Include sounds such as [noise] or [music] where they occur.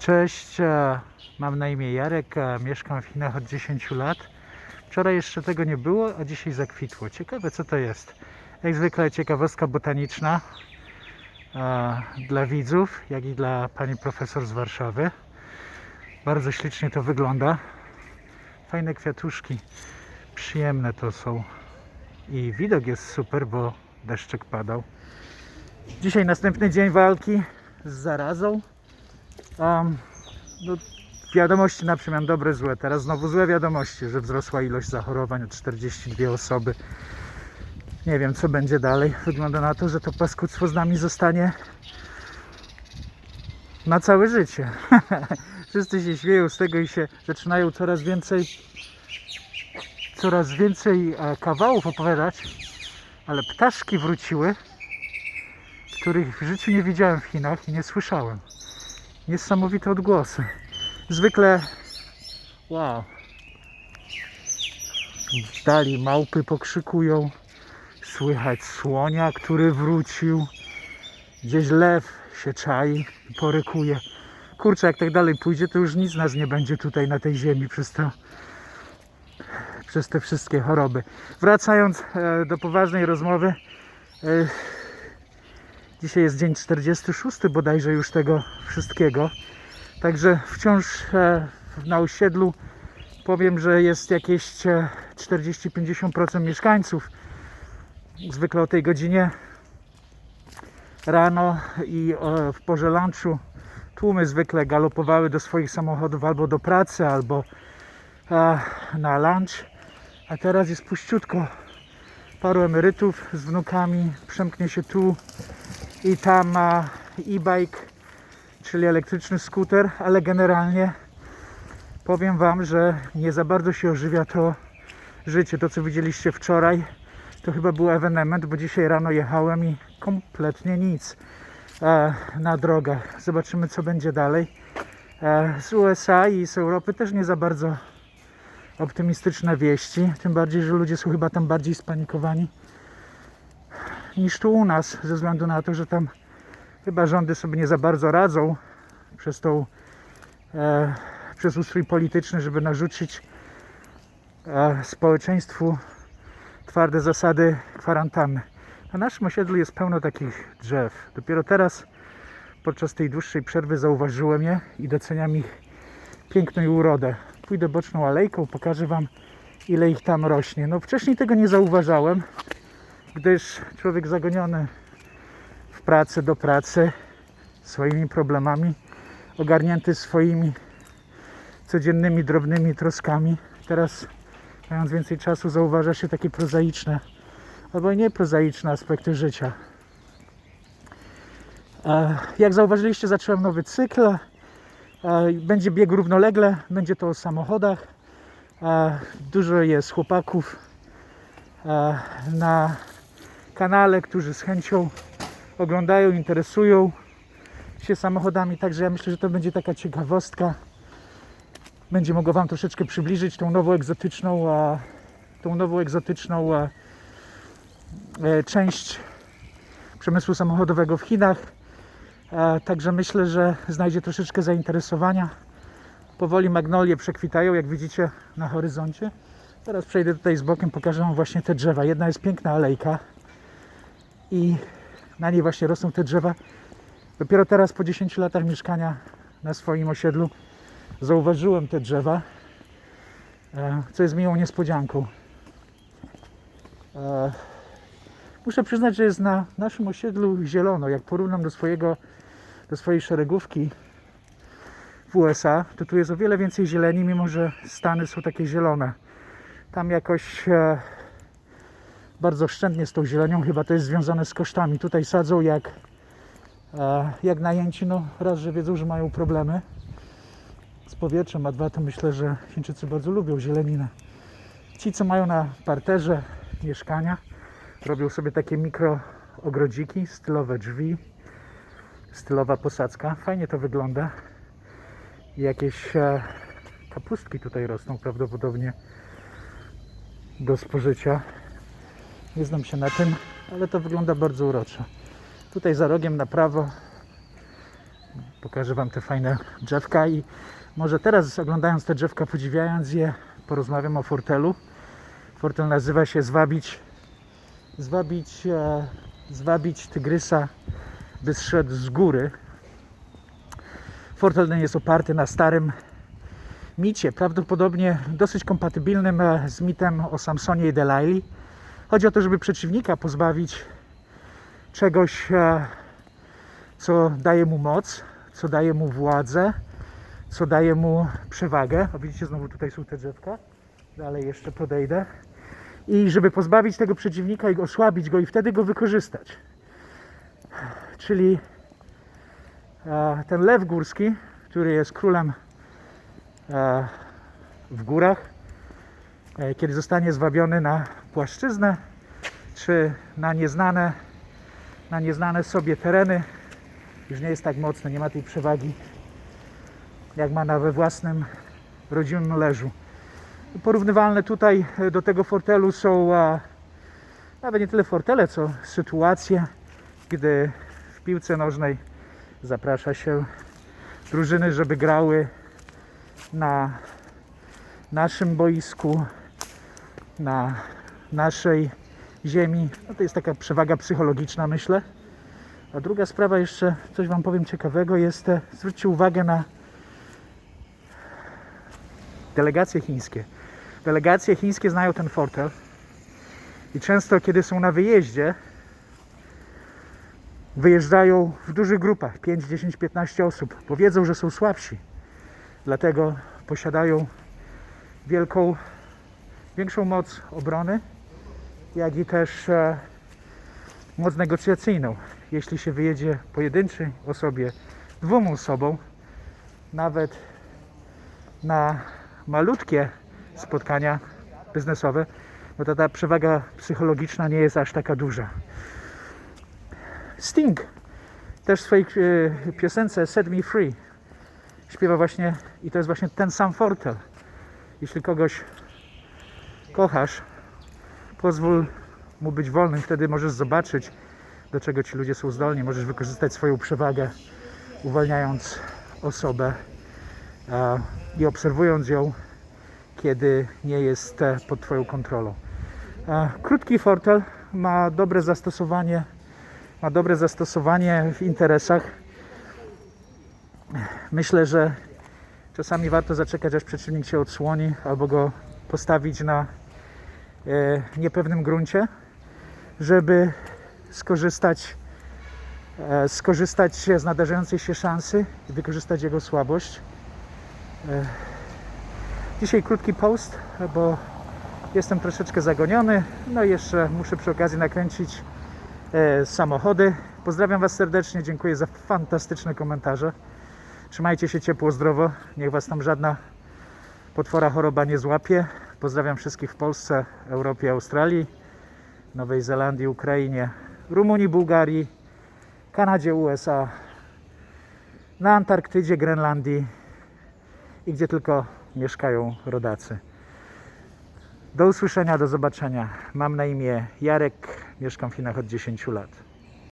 Cześć, e, mam na imię Jarek, e, mieszkam w Chinach od 10 lat. Wczoraj jeszcze tego nie było, a dzisiaj zakwitło. Ciekawe co to jest. Jak zwykle ciekawostka botaniczna e, dla widzów, jak i dla pani profesor z Warszawy. Bardzo ślicznie to wygląda. Fajne kwiatuszki, przyjemne to są. I widok jest super, bo deszczek padał. Dzisiaj następny dzień walki z zarazą. No, wiadomości na przemian dobre, złe. Teraz znowu złe wiadomości, że wzrosła ilość zachorowań o 42 osoby. Nie wiem, co będzie dalej. Wygląda na to, że to paskudztwo z nami zostanie na całe życie. [laughs] Wszyscy się śmieją z tego i się zaczynają coraz więcej coraz więcej e, kawałów opowiadać, ale ptaszki wróciły, których w życiu nie widziałem w Chinach i nie słyszałem. Niesamowite odgłosy. Zwykle, wow, w dali małpy pokrzykują, słychać słonia, który wrócił, gdzieś lew się czai porykuje. Kurczę, jak tak dalej pójdzie, to już nic nas nie będzie tutaj na tej ziemi przez to, przez te wszystkie choroby. Wracając e, do poważnej rozmowy, e, dzisiaj jest dzień 46 bodajże już tego wszystkiego. Także wciąż e, na osiedlu powiem, że jest jakieś e, 40-50% mieszkańców. Zwykle o tej godzinie rano i e, w porze lunchu tłumy zwykle galopowały do swoich samochodów albo do pracy, albo e, na lunch. A teraz jest puściutko. Paru emerytów z wnukami przemknie się tu i tam ma e-bike, czyli elektryczny skuter, ale generalnie powiem Wam, że nie za bardzo się ożywia to życie. To, co widzieliście wczoraj, to chyba był ewenement, bo dzisiaj rano jechałem i kompletnie nic e, na drogach. Zobaczymy, co będzie dalej. E, z USA i z Europy też nie za bardzo optymistyczne wieści. Tym bardziej, że ludzie są chyba tam bardziej spanikowani niż tu u nas, ze względu na to, że tam chyba rządy sobie nie za bardzo radzą przez tą e, przez ustrój polityczny, żeby narzucić e, społeczeństwu twarde zasady kwarantanny. Na naszym osiedlu jest pełno takich drzew. Dopiero teraz, podczas tej dłuższej przerwy, zauważyłem je i doceniam ich piękną urodę. Pójdę boczną alejką, pokażę Wam, ile ich tam rośnie. No wcześniej tego nie zauważałem, gdyż człowiek zagoniony w pracy do pracy swoimi problemami, ogarnięty swoimi codziennymi, drobnymi troskami. Teraz, mając więcej czasu, zauważa się takie prozaiczne albo i nieprozaiczne aspekty życia. E, Jak zauważyliście, zacząłem nowy cykl. E, Będzie bieg równolegle, będzie to o samochodach. E, Dużo jest chłopaków na kanale, którzy z chęcią oglądają, interesują się samochodami, także ja myślę, że to będzie taka ciekawostka. Będzie mogło Wam troszeczkę przybliżyć tą nową egzotyczną, e, tą nową egzotyczną e, e, część przemysłu samochodowego w Chinach. Także myślę, że znajdzie troszeczkę zainteresowania. Powoli magnolie przekwitają, jak widzicie na horyzoncie. Teraz przejdę tutaj z bokiem, pokażę Wam właśnie te drzewa. Jedna jest piękna alejka i na niej właśnie rosną te drzewa. Dopiero teraz po 10 latach mieszkania na swoim osiedlu zauważyłem te drzewa, e, co jest miłą niespodzianką. E, Muszę przyznać, że jest na naszym osiedlu zielono. Jak porównam do swojego, do swojej szeregówki w USA, to tu jest o wiele więcej zieleni, mimo że Stany są takie zielone. Tam jakoś e, bardzo oszczędnie z tą zielenią, chyba to jest związane z kosztami. Tutaj sadzą jak, e, jak najęci, no raz, że wiedzą, że mają problemy z powietrzem, a dwa, to myślę, że Chińczycy bardzo lubią zieleninę. Ci, co mają na parterze mieszkania, robią sobie takie mikro ogrodziki, stylowe drzwi, stylowa posadzka. Fajnie to wygląda. Jakieś e, kapustki tutaj rosną prawdopodobnie do spożycia. Nie znam się na tym, ale to wygląda bardzo uroczo. Tutaj za rogiem na prawo Pokażę Wam te fajne drzewka i może teraz oglądając te drzewka, podziwiając je, porozmawiam o fortelu. Fortel nazywa się Zwabić, zwabić, e, zwabić tygrysa, by zszedł z góry. Fortel ten jest oparty na starym micie, prawdopodobnie dosyć kompatybilnym e, z mitem o Samsonie i Delaili. Chodzi o to, żeby przeciwnika pozbawić czegoś, e, co daje mu moc, co daje mu władzę, co daje mu przewagę. O, widzicie, znowu tutaj są te drzewka. Dalej jeszcze podejdę. I żeby pozbawić tego przeciwnika i osłabić go i wtedy go wykorzystać. Czyli e, ten lew górski, który jest królem e, w górach, kiedy zostanie zwabiony na płaszczyznę czy na nieznane, na nieznane sobie tereny, już nie jest tak mocny, nie ma tej przewagi, jak ma na we własnym rodzimym leżu. Porównywalne tutaj do tego fortelu są a, nawet nie tyle fortele, co sytuacje, gdy w piłce nożnej zaprasza się drużyny, żeby grały na naszym boisku, na naszej ziemi. No to jest taka przewaga psychologiczna, myślę. A druga sprawa jeszcze, coś Wam powiem ciekawego, jest, e, zwróćcie uwagę na delegacje chińskie. Delegacje chińskie znają ten fortel i często, kiedy są na wyjeździe, wyjeżdżają w dużych grupach 5, 10, 15 osób, bo wiedzą, że są słabsi. Dlatego posiadają wielką, większą moc obrony, jak i też e, moc negocjacyjną. Jeśli się wyjedzie pojedynczej osobie, dwóm osobom, nawet na malutkie spotkania biznesowe, no to ta przewaga psychologiczna nie jest aż taka duża. Sting też w swojej e, piosence Set Me Free śpiewa właśnie i to jest właśnie ten sam fortel. Jeśli kogoś kochasz, pozwól mu być wolnym, wtedy możesz zobaczyć, do czego ci ludzie są zdolni. Możesz wykorzystać swoją przewagę, uwalniając osobę i obserwując ją, kiedy nie jest e, pod Twoją kontrolą. A, Krótki fortel ma dobre zastosowanie, ma dobre zastosowanie w interesach. Myślę, że czasami warto zaczekać, aż przeciwnik się odsłoni, albo go postawić na e, niepewnym gruncie, żeby skorzystać, e, skorzystać z nadarzającej się szansy i wykorzystać jego słabość. E, Dzisiaj krótki post, bo jestem troszeczkę zagoniony. No i jeszcze muszę przy okazji nakręcić e, samochody. Pozdrawiam Was serdecznie, dziękuję za fantastyczne komentarze. Trzymajcie się ciepło, zdrowo. Niech Was tam żadna potwora choroba nie złapie. Pozdrawiam wszystkich w Polsce, Europie, Australii, Nowej Zelandii, Ukrainie, Rumunii, Bułgarii, Kanadzie, USA, na Antarktydzie, Grenlandii i gdzie tylko mieszkają rodacy. Do usłyszenia, do zobaczenia. Mam na imię Jarek, mieszkam w Chinach od 10 lat.